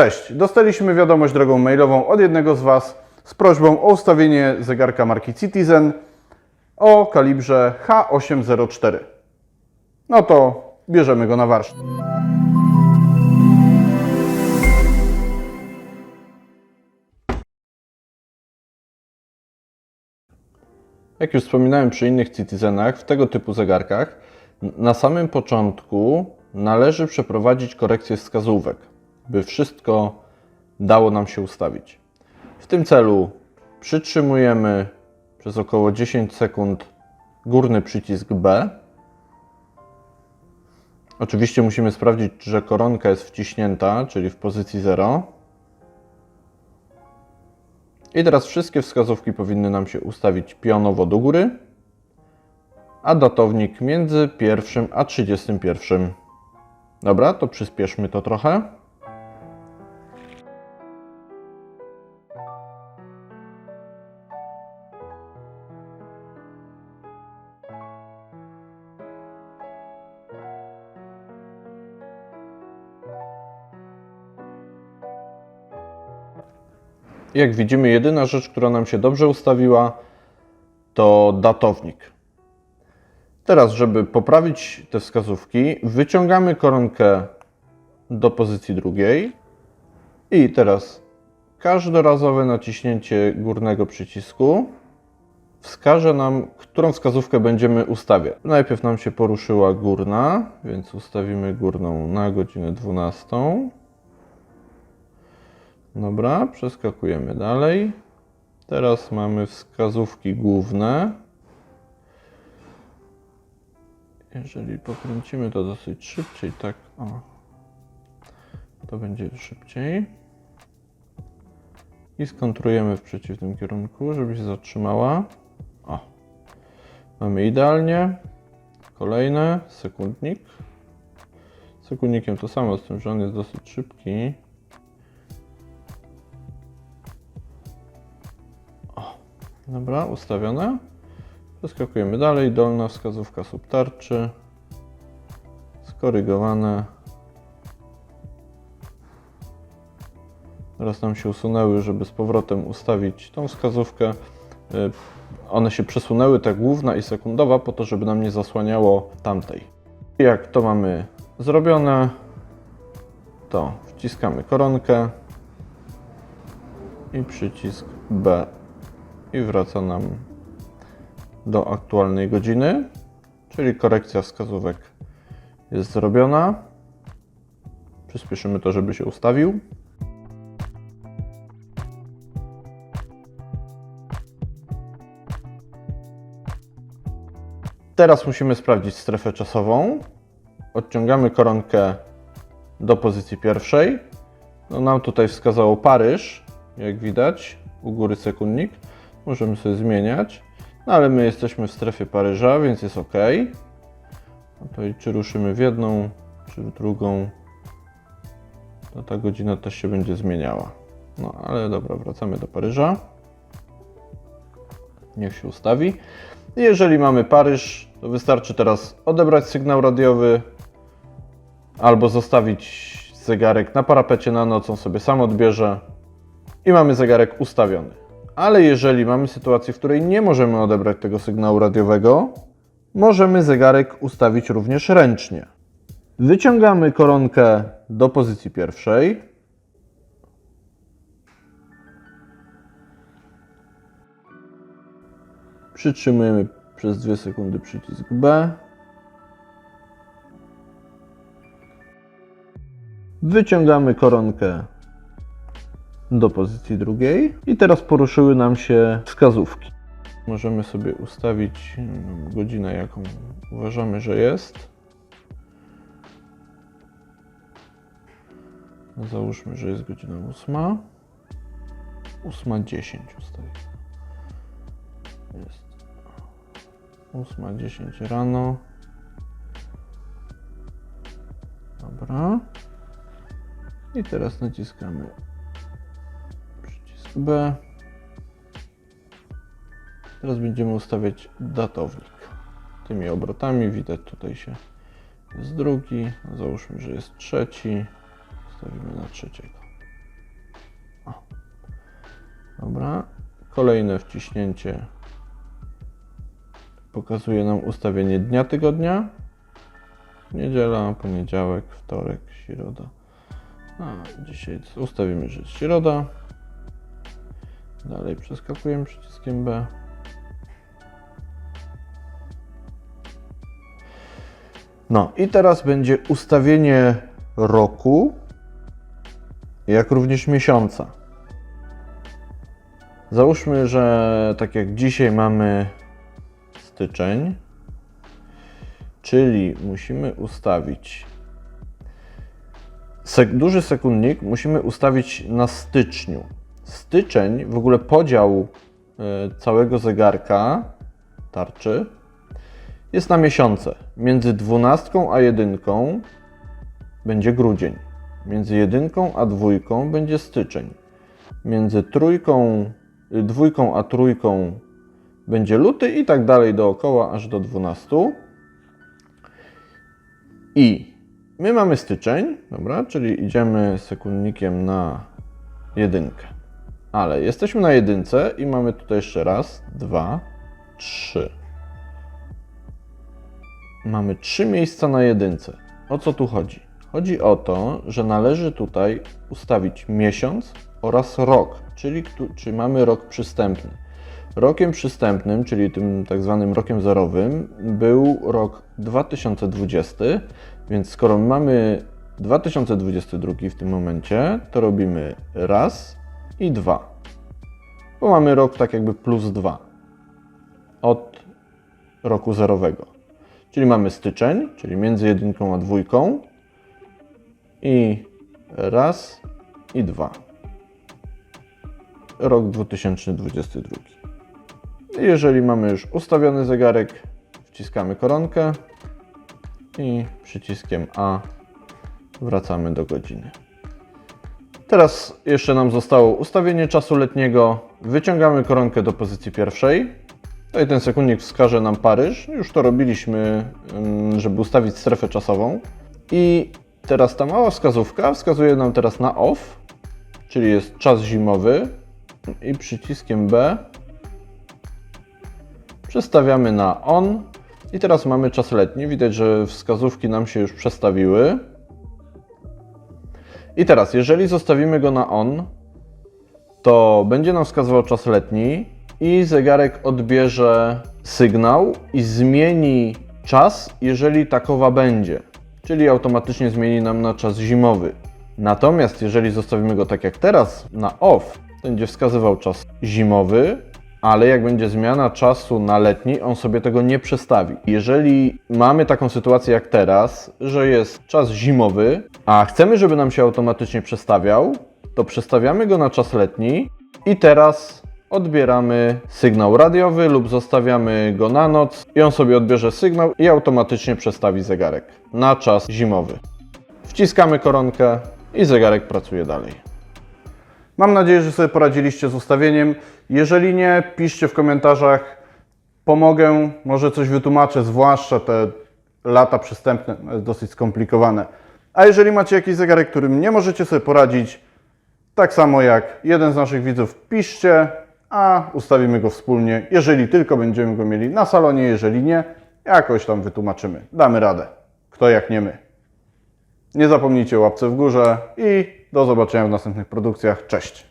Cześć, dostaliśmy wiadomość drogą mailową od jednego z Was z prośbą o ustawienie zegarka marki Citizen o kalibrze H804. No to bierzemy go na warsztat. Jak już wspominałem przy innych Citizenach, w tego typu zegarkach, na samym początku należy przeprowadzić korekcję wskazówek, by wszystko dało nam się ustawić. W tym celu przytrzymujemy przez około 10 sekund górny przycisk B. Oczywiście musimy sprawdzić, że koronka jest wciśnięta, czyli w pozycji 0. I teraz wszystkie wskazówki powinny nam się ustawić pionowo do góry, a datownik między pierwszym a 31. Dobra, to przyspieszmy to trochę. Jak widzimy, jedyna rzecz, która nam się dobrze ustawiła, to datownik. Teraz, żeby poprawić te wskazówki, wyciągamy koronkę do pozycji drugiej i teraz każdorazowe naciśnięcie górnego przycisku wskaże nam, którą wskazówkę będziemy ustawiać. Najpierw nam się poruszyła górna, więc ustawimy górną na godzinę 12. Dobra, przeskakujemy dalej. Teraz mamy wskazówki główne. Jeżeli pokręcimy to dosyć szybciej, tak o, to będzie szybciej. I skontrujemy w przeciwnym kierunku, żeby się zatrzymała. O, mamy idealnie. Kolejne, sekundnik. Sekundnikiem to samo, z tym, że on jest dosyć szybki. Dobra, ustawione. Przeskakujemy dalej. Dolna wskazówka subtarczy. Skorygowane. Teraz nam się usunęły, żeby z powrotem ustawić tą wskazówkę. Y, One się przesunęły, ta główna i sekundowa, po to, żeby nam nie zasłaniało tamtej. Jak to mamy zrobione, to wciskamy koronkę i przycisk B i wraca nam do aktualnej godziny, czyli korekcja wskazówek jest zrobiona. Przyspieszymy to, żeby się ustawił. Teraz musimy sprawdzić strefę czasową. Odciągamy koronkę do pozycji pierwszej. No nam tutaj wskazało Paryż, jak widać, u góry sekundnik. Możemy sobie zmieniać, no ale my jesteśmy w strefie Paryża, więc jest ok. No to i czy ruszymy w jedną, czy w drugą, to ta godzina też się będzie zmieniała. No ale dobra, wracamy do Paryża. Niech się ustawi. Jeżeli mamy Paryż, to wystarczy teraz odebrać sygnał radiowy albo zostawić zegarek na parapecie na noc, on sobie sam odbierze i mamy zegarek ustawiony. Ale jeżeli mamy sytuację, w której nie możemy odebrać tego sygnału radiowego, możemy zegarek ustawić również ręcznie. Wyciągamy koronkę do pozycji pierwszej. Przytrzymujemy przez 2 sekundy przycisk B. Wyciągamy koronkę do pozycji drugiej i teraz poruszyły nam się wskazówki. Możemy sobie ustawić mm, godzinę, jaką uważamy, że jest. Załóżmy, że jest godzina 8. 8.10 ustawimy. Jest 8.10 rano. Dobra. I teraz naciskamy B. Teraz będziemy ustawiać datownik. Tymi obrotami widać tutaj się jest drugi. Załóżmy, że jest trzeci. Stawimy na trzeciego. Dobra. Kolejne wciśnięcie pokazuje nam ustawienie dnia tygodnia. Niedziela, poniedziałek, wtorek, środa. A, dzisiaj ustawimy, że jest środa. Dalej przeskakujemy przyciskiem B. No i teraz będzie ustawienie roku, jak również miesiąca. Załóżmy, że tak jak dzisiaj mamy styczeń, czyli musimy ustawić duży sekundnik musimy ustawić na styczniu. Styczeń, w ogóle podział e, całego zegarka tarczy jest na miesiące. Między 12 a 1 będzie grudzień. Między jedynką a dwójką będzie styczeń. Między trójką, y, dwójką a trójką będzie luty i tak dalej dookoła aż do 12. I my mamy styczeń, dobra, czyli idziemy sekundnikiem na jedynkę. Ale jesteśmy na jedynce i mamy tutaj jeszcze raz, dwa, trzy. Mamy trzy miejsca na jedynce. O co tu chodzi? Chodzi o to, że należy tutaj ustawić miesiąc oraz rok, czyli, czyli mamy rok przystępny. Rokiem przystępnym, czyli tym tak zwanym rokiem zerowym, był rok 2020, więc skoro mamy 2022 w tym momencie, to robimy raz i dwa. Bo mamy rok tak jakby plus dwa od roku zerowego. Czyli mamy styczeń, czyli między jedynką a dwójką i raz i dwa. Rok 2022. I Jeżeli mamy już ustawiony zegarek, wciskamy koronkę i przyciskiem A wracamy do godziny. Teraz jeszcze nam zostało ustawienie czasu letniego. Wyciągamy koronkę do pozycji pierwszej. Tutaj ten sekundnik wskaże nam Paryż. Już to robiliśmy, ym, żeby ustawić strefę czasową. I teraz ta mała wskazówka wskazuje nam teraz na off, czyli jest czas zimowy. I przyciskiem B przestawiamy na on. I teraz mamy czas letni. Widać, że wskazówki nam się już przestawiły. I teraz, jeżeli zostawimy go na on, to będzie nam wskazywał czas letni i zegarek odbierze sygnał i zmieni czas, jeżeli takowa będzie. Czyli automatycznie zmieni nam na czas zimowy. Natomiast jeżeli zostawimy go tak jak teraz na off, będzie wskazywał czas zimowy, ale jak będzie zmiana czasu na letni, on sobie tego nie przestawi. Jeżeli mamy taką sytuację jak teraz, że jest czas zimowy, a chcemy, żeby nam się automatycznie przestawiał, to przestawiamy go na czas letni i teraz odbieramy sygnał radiowy lub zostawiamy go na noc i on sobie odbierze sygnał i automatycznie przestawi zegarek na czas zimowy. Wciskamy koronkę i zegarek pracuje dalej. Mam nadzieję, że sobie poradziliście z ustawieniem. Jeżeli nie, piszcie w komentarzach. Pomogę, może coś wytłumaczę, zwłaszcza te lata przystępne, jest dosyć skomplikowane. A jeżeli macie jakiś zegarek, którym nie możecie sobie poradzić, tak samo jak jeden z naszych widzów, piszcie, a ustawimy go wspólnie. Jeżeli tylko będziemy go mieli na salonie, jeżeli nie, jakoś tam wytłumaczymy. Damy radę. Kto jak nie my. Nie zapomnijcie łapce w górze i do zobaczenia w następnych produkcjach. Cześć!